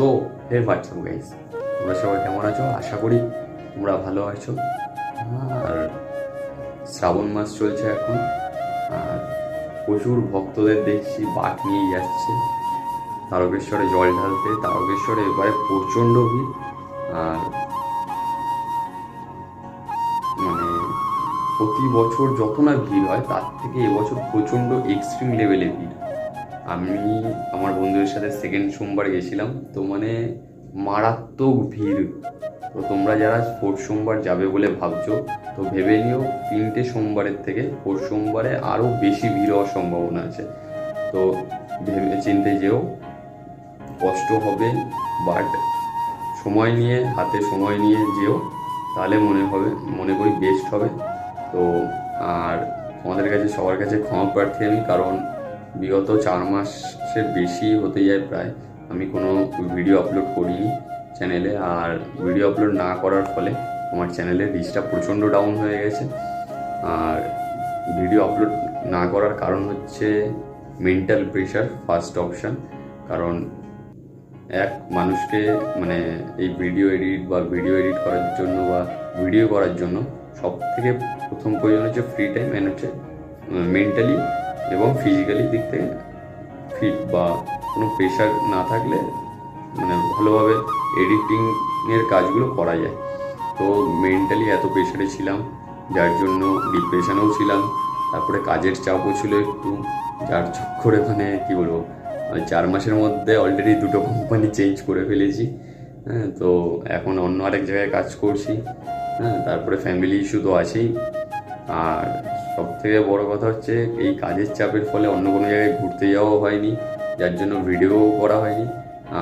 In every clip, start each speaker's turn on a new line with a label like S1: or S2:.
S1: So, হে WhatsApp guys, তোমরা সবাই কেমন আছো? আশা করি তোমরা ভালো আছো। আর শ্রাবণ মাস চলছে এখন, আর প্রচুর ভক্তদের দেখছি বাট নিয়ে যাচ্ছে। তারকেশ্বরে জল ঢালতে, তারকেশ্বরে এবারে প্রচণ্ড ভিড়। আর মানে প্রতি বছর যত না ভিড় হয়, তার থেকে এবছর প্রচণ্ড এক্সট্রিম লেভেলে ভিড়। আমি আমার বন্ধুদের সাথে সেকেন্ড সোমবার গেছিলাম, তো মানে মারাত্মক ভিড়। তো তোমরা যারা ফোর্থ সোমবার যাবে বলে ভাবছ, তো ভেবে নিও তিনটে সোমবারের থেকে ফোর্থ সোমবারে আরও বেশি ভিড় হওয়ার সম্ভাবনা আছে। তো ভেবে চিনতে যেও, কষ্ট হবে বাট সময় নিয়ে, হাতে সময় নিয়ে যেও, তাহলে মনে হবে, মনে করি বেস্ট হবে। তো আর তোমাদের কাছে, সবার কাছে ক্ষমা প্রার্থী আমি, কারণ বিগত চার মাসের বেশি হতে যায় প্রায়। আমি কোনো ভিডিও আপলোড করিনি চ্যানেলে আর ভিডিও আপলোড না করার ফলে আমার চ্যানেলের রিচটা প্রচণ্ড ডাউন হয়ে গেছে। আর ভিডিও আপলোড না করার কারণ হচ্ছে মেন্টাল প্রেশার ফার্স্ট অপশান কারণ এক মানুষকে মানে এই ভিডিও এডিট বা ভিডিও এডিট করার জন্য বা ভিডিও করার জন্য সব থেকে প্রথম প্রয়োজন হচ্ছে ফ্রি টাইম অ্যান্ড হচ্ছে মেন্টালি এবং ফিজিক্যালি দিক থেকে ফিট বা কোনো প্রেশার না থাকলে মানে ভালোভাবে এডিটিংয়ের কাজগুলো করা যায়। তো মেন্টালি এত প্রেশারে ছিলাম, যার জন্য ডিপ্রেশনেও ছিলাম, তারপরে কাজের চাপও ছিল একটু, যার চক্করে মানে কী বলব চার মাসের মধ্যে অলরেডি দুটো কোম্পানি চেঞ্জ করে ফেলেছি হ্যাঁ তো এখন অন্য আরেক জায়গায় কাজ করছি হ্যাঁ তারপরে ফ্যামিলি ইস্যু তো আছেই, আর সব থেকে বড় কথা হচ্ছে এই কাজের চাপের ফলে অন্য কোনো জায়গায় ঘুরতে যাওয়াও হয়নি, যার জন্য ভিডিও করা হয়নি।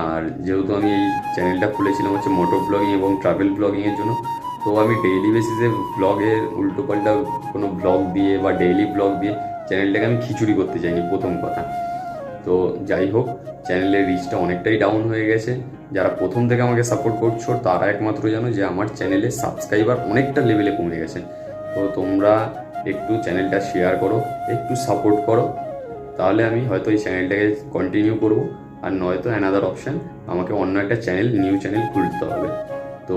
S1: আর যেহেতু আমি এই চ্যানেলটা খুলেছিলাম হচ্ছে মোটর ব্লগিং এবং ট্রাভেল ব্লগিংয়ের জন্য, তো আমি ডেইলি বেসিসে ব্লগের উল্টোপাল্টা কোনো ব্লগ দিয়ে বা ডেইলি ব্লগ দিয়ে চ্যানেলটাকে আমি খিচুড়ি করতে চাইনি, প্রথম কথা। তো যাই হোক চ্যানেলের রিচটা অনেকটাই ডাউন হয়ে গেছে। যারা প্রথম থেকে আমাকে সাপোর্ট করছ, তারা একমাত্র জানো যে আমার চ্যানেলে সাবস্ক্রাইবার অনেকটা লেভেলে কমে গেছে। তো তোমরা একটু চ্যানেলটা শেয়ার করো, একটু সাপোর্ট করো, তাহলে আমি হয়তো এই চ্যানেলটাকে কন্টিনিউ করব। আর নয়তো অ্যানাদার অপশান আমাকে অন্য একটা চ্যানেল নিউ চ্যানেল খুলতে হবে। তো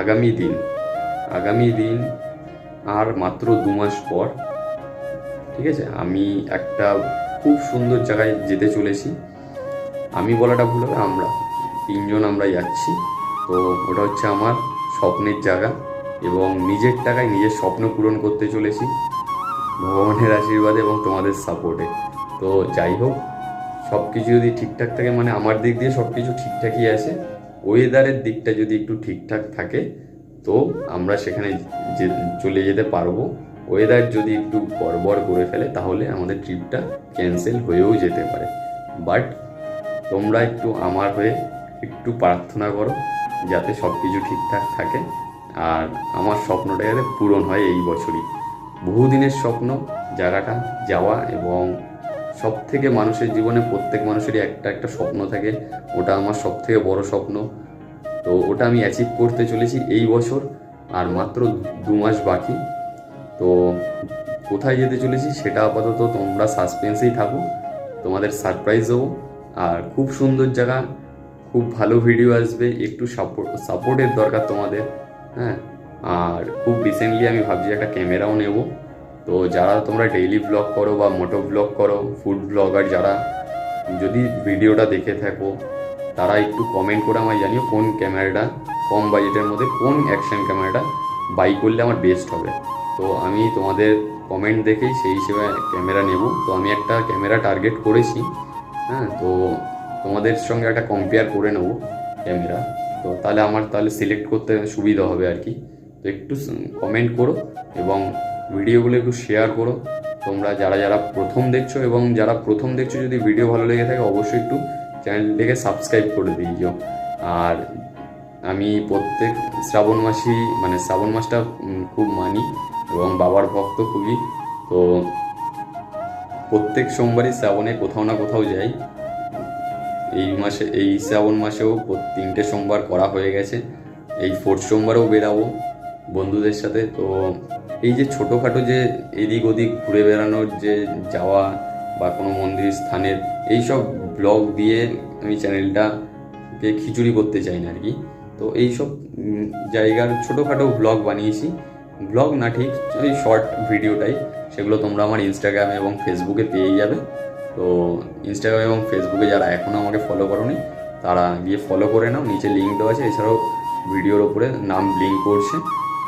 S1: আগামী দিন আগামী দিন আর মাত্র দু মাস পর, ঠিক আছে, আমি একটা খুব সুন্দর জায়গায় যেতে চলেছি। আমি বলাটা ভুল হবে, আমরা তিনজন আমরা যাচ্ছি। তো ওটা হচ্ছে আমার স্বপ্নের জায়গা। এবং নিজের টাকায় নিজের স্বপ্ন পূরণ করতে চলেছি। ভগবানের আশীর্বাদে এবং তোমাদের সাপোর্টে। তো যাই হোক সব কিছু যদি ঠিকঠাক থাকে মানে আমার দিক দিয়ে সব কিছু ঠিকঠাকই আছে ওয়েদারের দিকটা যদি একটু ঠিকঠাক থাকে, তো আমরা সেখানে যে, চলে যেতে পারব। ওয়েদার যদি একটু গড়বড় করে ফেলে, তাহলে আমাদের ট্রিপটা ক্যান্সেল হয়েও যেতে পারে। বাট তোমরা একটু আমার হয়ে একটু প্রার্থনা করো, যাতে সব কিছু ঠিকঠাক থাকে। আর আমার স্বপ্নটা যাতে পূরণ হয় এই বছরই। বহুদিনের স্বপ্ন, জায়গাটা, যাওয়া এবং সব থেকে মানুষের জীবনে প্রত্যেক মানুষেরই একটা একটা স্বপ্ন থাকে। ওটা আমার সব থেকে বড় স্বপ্ন। তো ওটা আমি অ্যাচিভ করতে চলেছি এই বছর আর মাত্র দু মাস বাকি। তো কোথায় যেতে চলেছি সেটা আপাতত তোমরা সাসপেন্সেই থাকো। তোমাদের সারপ্রাইজ দেবো। আর খুব সুন্দর জায়গা, খুব ভালো ভিডিও আসবে। একটু সাপোর্ট সাপোর্টের দরকার তোমাদের। হ্যাঁ আর খুব রিসেন্টলি আমি ভাবছি একটা ক্যামেরাও নেব। তো যারা তোমরা ডেইলি ব্লগ করো বা মোটো ব্লগ করো ফুড ব্লগার যারা, যদি ভিডিওটা দেখে থাকো, তারা একটু কমেন্ট করে আমায় জানিও কোন ক্যামেরাটা কম বাজেটের মধ্যে কোন অ্যাকশন ক্যামেরাটা বাই করলে আমার বেস্ট হবে। তো আমি তোমাদের কমেন্ট দেখেই সেই হিসেবে ক্যামেরা নেব। তো আমি একটা ক্যামেরা টার্গেট করেছি হ্যাঁ তো তোমাদের সঙ্গে একটা কম্পেয়ার করে নেব ক্যামেরা তো তাহলে আমার তাহলে সিলেক্ট করতে সুবিধা হবে আর কি। তো একটু কমেন্ট করো এবং ভিডিওগুলো একটু শেয়ার করো। তোমরা যারা যারা প্রথম দেখছ এবং যারা প্রথম দেখছ যদি ভিডিও ভালো লেগে থাকে, অবশ্যই একটু চ্যানেলটিকে সাবস্ক্রাইব করে দিও। আর আমি প্রত্যেক শ্রাবণ মাসই মানে শ্রাবণ মাসটা খুব মানি এবং বাবার ভক্ত খুবই। তো প্রত্যেক সোমবারই শ্রাবণে কোথাও না কোথাও যাই। এই মাসে, এই শ্রাবণ মাসেও তিনটে সোমবার করা হয়ে গেছে। এই ফোর্থ সোমবারেও বেরাবো বন্ধুদের সাথে। তো এই যে ছোটোখাটো যে এদিক ওদিক ঘুরে বেড়ানোর যে যাওয়া বা কোনো মন্দির স্থানের এই সব ব্লগ দিয়ে আমি চ্যানেলটা কে খিচুড়ি করতে চাই না আর কি। তো এইসব জায়গার ছোটোখাটো ব্লগ বানিয়েছি। ব্লগ না ঠিক, ওই শর্ট ভিডিওটাই সেগুলো তোমরা আমার ইনস্টাগ্রামে এবং ফেসবুকে পেয়ে যাবে। তো ইনস্টাগ্রাম এবং ফেসবুকে যারা এখনও আমাকে ফলো করোনি, তারা গিয়ে ফলো করে নাও। নিচে লিঙ্ক দেওয়া আছে। এছাড়াও ভিডিওর ওপরে নাম লিঙ্ক করছে।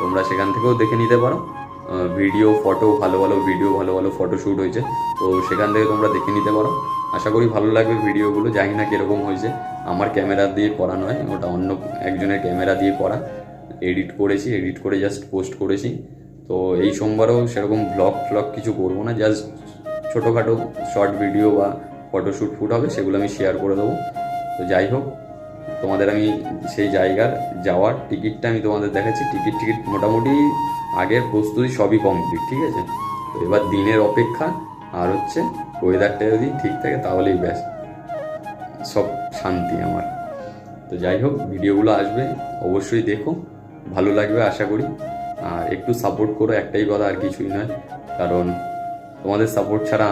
S1: তোমরা সেখান থেকেও দেখে নিতে পারো। ভিডিও ফটো ভালো ভালো ভিডিও ভালো ভালো ফটো শ্যুট হয়েছে। তো সেখান থেকে তোমরা দেখে নিতে পারো। আশা করি ভালো লাগবে ভিডিওগুলো জানি না কীরকম হয়েছে। আমার ক্যামেরা দিয়ে করা নয়। ওটা অন্য একজনের ক্যামেরা দিয়ে করা এডিট করেছি। এডিট করে জাস্ট পোস্ট করেছি। তো এই সোমবারও সেরকম ব্লগ ফ্লগ কিছু করব না। জাস্ট ছোটোখাটো শর্ট ভিডিও বা ফটোশ্যুট ফুট হবে, সেগুলো আমি শেয়ার করে দেবো। তো যাই হোক, তোমাদের আমি সেই জায়গার যাওয়ার টিকিটটা আমি তোমাদের দেখাচ্ছি। টিকিট টিকিট মোটামুটি আগের প্রস্তুতি সবই কমপ্লিট ঠিক আছে? তো এবার দিনের অপেক্ষা, আর হচ্ছে ওয়েদারটা যদি ঠিক থাকে তাহলেই ব্যাস, সব শান্তি আমার। তো যাই হোক, ভিডিওগুলো আসবে, অবশ্যই দেখো, ভালো লাগবে আশা করি। আর একটু সাপোর্ট করো, একটাই কথা আর কিছুই নয়, কারণ তোমাদের সাপোর্ট ছাড়া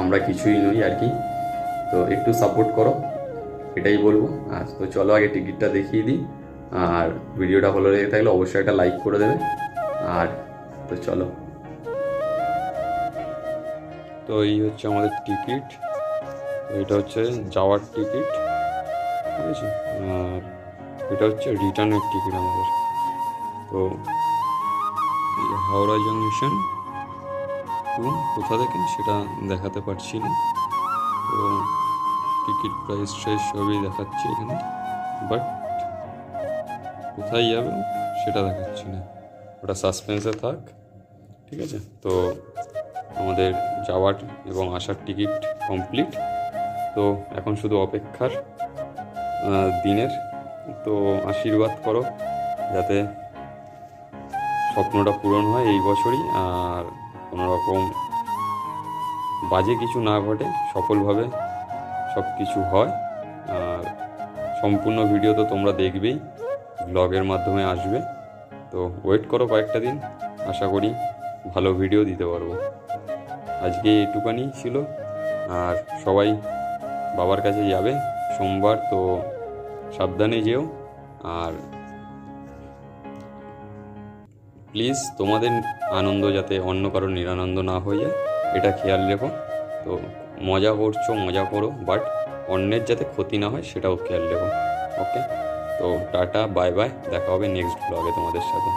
S1: আমরা কিছুই নই আর কি। তো একটু সাপোর্ট করো, এটাই বলব। আর তো চলো আগে টিকিটটা দেখিয়ে দিই। আর ভিডিওটা ভালো লেগে থাকলে অবশ্যই একটা লাইক করে দেবে। আর তো চলো। তো এই হচ্ছে আমাদের টিকিট। এটা হচ্ছে যাওয়ার টিকিট, ঠিক আছে? আর এটা হচ্ছে রিটার্নের টিকিট আমাদের। তো হাওড়া জাংশন টু কোথা থেকে সেটা দেখাতে পারছি না। তো টিকিট প্রাইস ট্রাইস সবই দেখাচ্ছে এখানে। বাট কোথায় যাবে সেটা দেখাচ্ছি না। ওটা সাসপেন্সে থাক, ঠিক আছে? তো আমাদের যাওয়ার এবং আসার টিকিট কমপ্লিট। তো এখন শুধু অপেক্ষার দিনের। তো আশীর্বাদ করো, যাতে স্বপ্নটা পূরণ হয় এই বছরই। আর কোনো রকম বাজে কিছু না ঘটে, সফলভাবে সব কিছু হয়। আর সম্পূর্ণ ভিডিও তো তোমরা দেখবেই, ব্লগের মাধ্যমে আসবে। তো ওয়েট করো কয়েকটা দিন, আশা করি ভালো ভিডিও দিতে পারব। আজকে এইটুকানি ছিল। আর সবাই বাবার কাছে যাবে, সোমবার, তো সাবধানে যেও। আর প্লিজ তোমাদের আনন্দ যাতে অন্য কারও নিরানন্দ না হয়ে যায়, এটা খেয়াল রেখো। তো মজা করছ, মজা করো বাট অন্যের যাতে ক্ষতি না হয় সেটাও খেয়াল রেখো ওকে তো টাটা বাই বাই দেখা হবে নেক্সট ব্লগে তোমাদের সাথে।